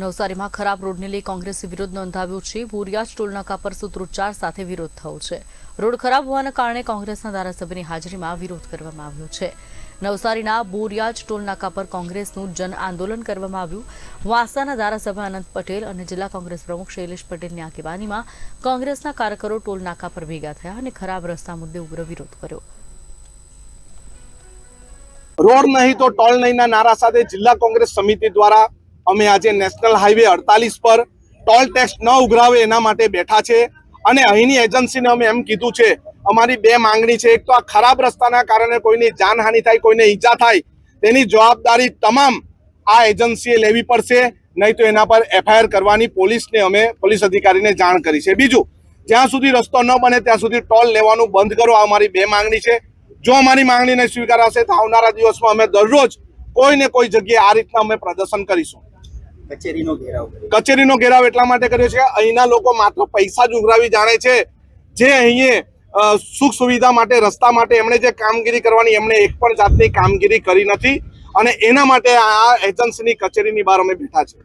નવસારીમાં ખરાબ રોડને લઈ કોંગ્રેસે વિરોધ નોંધાવ્યો છે. બોરિયાજ ટોલનાકા પર સૂત્રોચ્ચાર સાથે વિરોધ થયો છે. રોડ ખરાબ હોવાના કારણે કોંગ્રેસના ધારાસભ્યની હાજરીમાં વિરોધ કરવામાં આવ્યો છે. નવસારીના બોરિયાજ ટોલનાકા પર કોંગ્રેસનું જન આંદોલન કરવામાં આવ્યું. વાંસાના ધારાસભ્ય અનંત પટેલ અને જિલ્લા કોંગ્રેસ પ્રમુખ શૈલેષ પટેલની આગેવાનીમાં કોંગ્રેસના કાર્યકરો ટોલનાકા પર ભેગા થયા અને ખરાબ રસ્તા મુદ્દે ઉગ્ર વિરોધ કર્યો. રોડ નહીં તો ટોલ નહીંના નારા સાથે જિલ્લા કોંગ્રેસ સમિતિ દ્વારા અમે આજે નેશનલ હાઈવે અડતાલીસ પર ટોલ ટેક્સ ન ઉઘરાવે એના માટે બેઠા છે. અને અહીંની એજન્સીને અમે એમ કીધું છે, અમારી બે માંગણી છે. એક તો આ ખરાબ રસ્તાના કારણે કોઈની જાનહાનિ થાય, કોઈને ઈજા થાય, તેની જવાબદારી તમામ આ એજન્સીએ લેવી પડશે. નહીં તો એના પર એફઆઈઆર કરવાની પોલીસને અમે, પોલીસ અધિકારીને જાણ કરી છે. બીજું, જ્યાં સુધી રસ્તો ન બને ત્યાં સુધી ટોલ લેવાનું બંધ કરો. આ અમારી બે માંગણી છે. જો અમારી માંગણી નહીં સ્વીકારાશે તો આવનારા દિવસમાં અમે દરરોજ કોઈ ને કોઈ જગ્યાએ આ રીતના અમે પ્રદર્શન કરીશું. કચેરીનો ઘેરાવ ઘેરાવ એટલા માટે કર્યો છે કે અહીંના લોકો માત્ર પૈસા જ ઉઘરાવી જાણે છે. જે અહીંયા સુખ સુવિધા માટે, રસ્તા માટે એમણે જે કામગીરી કરવાની, એમણે એક પણ જાતની કામગીરી કરી નથી. અને એના માટે આ એજન્સીની કચેરીની બહાર અમે બેઠા છે